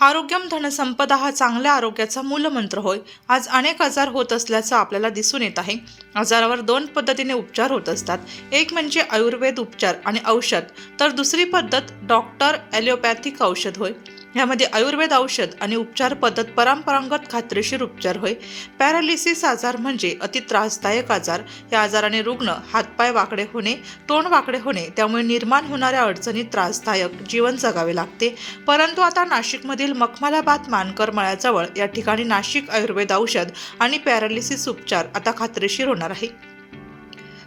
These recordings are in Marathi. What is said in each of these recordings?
आरोग्यम धनसंपदा हा चांगल्या आरोग्याचा मूलमंत्र होय. आज अनेक आजार होत असल्याचं आपल्याला दिसून येत आहे. आजारावर दोन पद्धतीने उपचार होत असतात. एक म्हणजे आयुर्वेद उपचार आणि औषध. तर दुसरी पद्धत डॉक्टर ॲलिओपॅथिक औषध होय. ह्यामध्ये आयुर्वेद औषध आणि उपचार पद्धत परंपरागत खात्रीशीर उपचार होय. पॅरालिसिस आजार म्हणजे अति त्रासदायक आजार. या आजाराने रुग्ण हातपाय वाकडे होणे तोंड वाकडे होणे त्यामुळे निर्माण होणाऱ्या अडचणीत त्रासदायक जीवन जगावे लागते. परंतु आता नाशिकमधील मखमालाबाद मानकर मळ्याजवळ या ठिकाणी नाशिक आयुर्वेद औषध आणि पॅरालिसिस उपचार आता खात्रीशीर होणार आहे.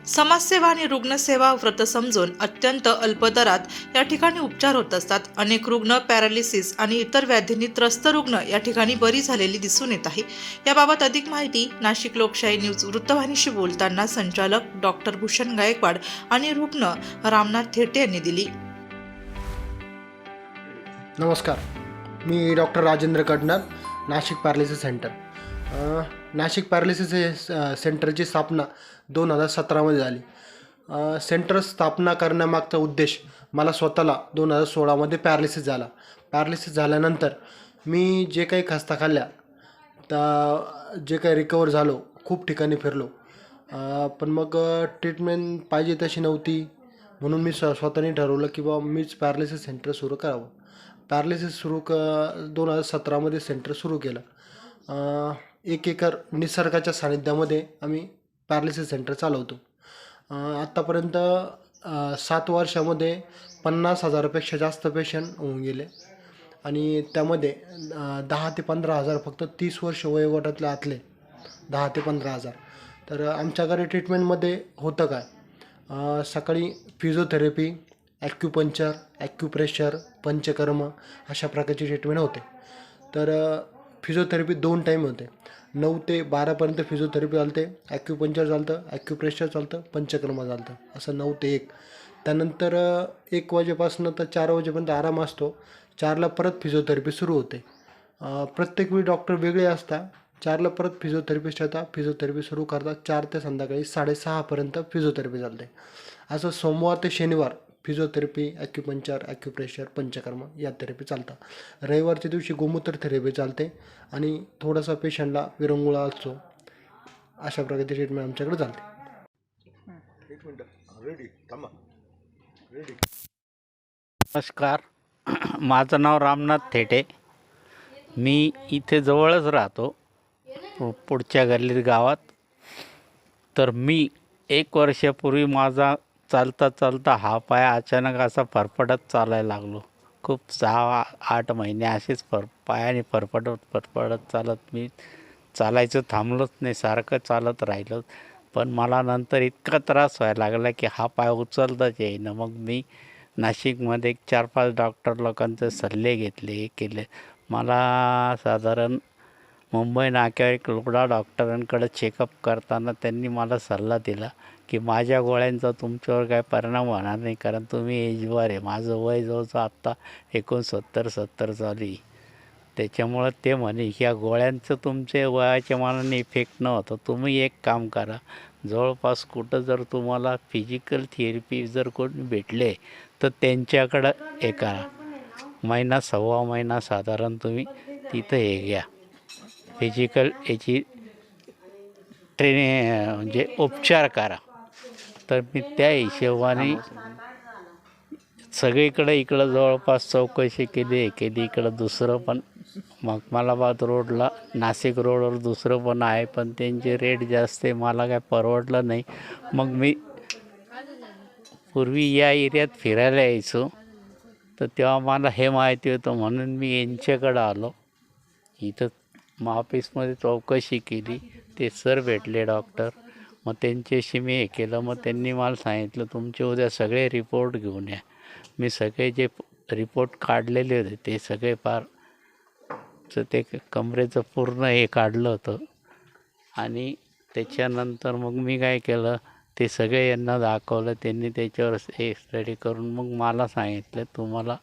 समाजसेवा आणि रुग्णसेवा व्रत समजून अत्यंत अल्प दरात या ठिकाणी उपचार होत असतात. अनेक रुग्ण पॅरालिसिस आणि इतर व्याधींनी त्रस्त रुग्ण या ठिकाणी बरी झालेली दिसून येत आहे. याबाबत अधिक माहिती नाशिक लोकशाही न्यूज वृत्तवाहिनीशी बोलताना संचालक डॉक्टर भूषण गायकवाड आणि रुग्ण रामनाथ थेटे यांनी दिली. नमस्कार. मी doctor Rajendra Kadnar Nashik paralysis centre. Nashik paralysis हे सेंटरची स्थापना दोन हजार सतरामध्ये झाली. सेंटर स्थापना करण्यामागचा उद्देश मला स्वतःला दोन हजार सोळामध्ये पॅरालिसिस झाला. पॅरालिसिस झाल्यानंतर मी जे काही खस्ता खाल्ल्या तर जे काही रिकवर झालो खूप ठिकाणी फिरलो. पण मग ट्रीटमेंट पाहिजे तशी नव्हती. म्हणून मी स्व स्वतःने ठरवलं की बाबा मीच पॅरालिसिस सेंटर सुरू करावं. पॅरालिसिस सुरू क दोन हजार सतरामध्ये सेंटर सुरू केलं. एक एकर निसर्गाच्या सानिध्यामध्ये आम्ही पॅरालिसिस सेंटर चालवतो. आत्तापर्यंत सात वर्षामध्ये पन्नास हजारापेक्षा जास्त पेशंट होऊन गेले. आणि त्यामध्ये दहा ते पंधरा हजार फक्त तीस वर्ष वयोगटातले आतले. दहा ते पंधरा हजार. तर आमच्याकडे ट्रीटमेंटमध्ये होतं काय? सकाळी फिजिओथेरपी ॲक्युपंक्चर ॲक्युप्रेशर पंचकर्म अशा प्रकारची ट्रीटमेंट होते. तर फिजिओथेरपी दोन टाईम होते. नऊ ते बारापर्यंत फिजिओथेरपी चालते ॲक्युपंचर चालतं ॲक्युप्रेशर चालतं पंचक्रमा चालतं. असं नऊ ते एक. त्यानंतर एक वाजेपासून तर चार वाजेपर्यंत आराम असतो. चारला परत फिजिओथेरपी सुरू होते. प्रत्येक वेळी डॉक्टर वेगळे असतात. चारला परत फिजिओथेरपिस्ट येतात फिजिओथेरपी सुरू करतात चार ते संध्याकाळी साडेसहापर्यंत फिजिओथेरपी चालते. असं सोमवार ते शनिवार फिजिओथेरपी ॲक्युपंक्चर ॲक्युप्रेशर पंचकर्म या थेरपी चालतात. रविवारच्या दिवशी गोमूत्र थेरपी चालते आणि थोडासा पेशंटला विरंगुळा असतो. अशा प्रकारची ट्रीटमेंट आमच्याकडे चालते. एक मिनटं. रेडी थांबा. रेडी नमस्कार. माझं नाव रामनाथ थेटे. मी इथे जवळच राहतो. पु- पुढच्या गल्लीत गावात. तर मी एक वर्षापूर्वी माझा चालता चालता हा पाय अचानक असा फरफटत चालायला लागलो. खूप सहा आठ महिने असेच फर पायाने फरफटत फरफडत चालत मी चालायचं थांबलोच नाही सारखं चालत राहिलो. पण मला नंतर इतका त्रास व्हायला लागला की हा पाय उचलताच येईना. मग मी नाशिकमध्ये एक चार पाच डॉक्टर लोकांचे सल्ले घेतले हे केले. मला साधारण मुंबई नाक्यावर एक लोढा डॉक्टरांकडे चेकअप करताना त्यांनी मला सल्ला दिला की माझ्या गोळ्यांचा तुमच्यावर काय परिणाम होणार नाही कारण तुम्ही एजवर आहे. माझं वय जवळचं आत्ता एकोणसत्तर सत्तर चालू आहे. त्याच्यामुळं ते म्हणे ह्या गोळ्यांचं तुमचे वयाच्या मानाने इफेक्ट न होतं तुम्ही एक काम करा. जवळपास कुठं जर तुम्हाला फिजिकल थेरपी जर कोणी भेटले तर त्यांच्याकडं हे करा. महिना सव्वा महिना साधारण तुम्ही तिथं हे घ्या. फिजिकल याची ट्रेनि म्हणजे उपचार करा. तर मी त्या हिशोबाने सगळीकडे इकडं जवळपास चौकशी केली आहे केली इकडं दुसरं पण मखमालाबाद रोडला नाशिक रोडवर दुसरं पण आहे पण त्यांचे रेट जास्त आहे मला काय परवडलं नाही. मग मी पूर्वी या एरियात फिरायला यायचो. तर तेव्हा मला हे माहिती होतं म्हणून मी यांच्याकडं आलो. इथं ऑफिसमध्ये चौकशी केली. ते सर भेटले डॉक्टर. मग त्यांच्याशी मी हे केलं. मग त्यांनी मला सांगितलं तुमचे उद्या सगळे रिपोर्ट घेऊन या. मी सगळे जे रिपोर्ट काढलेले होते ते सगळे फार ते कमरेचं पूर्ण हे काढलं होतं. आणि त्याच्यानंतर मग मी काय केलं ते सगळे यांना दाखवलं. त्यांनी त्याच्यावर हे स्टडी करून मग मला सांगितलं तुम्हाला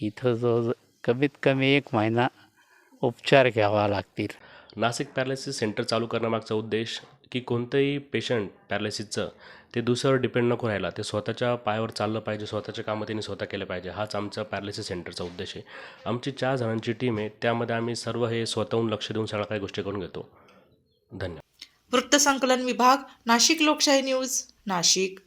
इथं जो कमीत कमी एक महिना उपचार घ्यावा लागतील. नाशिक पॅरालिसिस सेंटर चालू करण्यामागचा उद्देश की कोणतंही पेशंट पॅरालिसिसचं ते दुसऱ्यावर डिपेंड नको राहायला. ते स्वतःच्या पायावर चाललं पाहिजे स्वतःच्या कामं त्यांनी स्वतः केलं पाहिजे. हाच आमचा पॅरालिसिस सेंटरचा उद्देश आहे. आमची चार जणांची टीम आहे. त्यामध्ये आम्ही सर्व हे स्वतःहून लक्ष देऊन सगळ्या काही गोष्टी करून घेतो. धन्यवाद. वृत्तसंकलन विभाग नाशिक लोकशाही न्यूज नाशिक.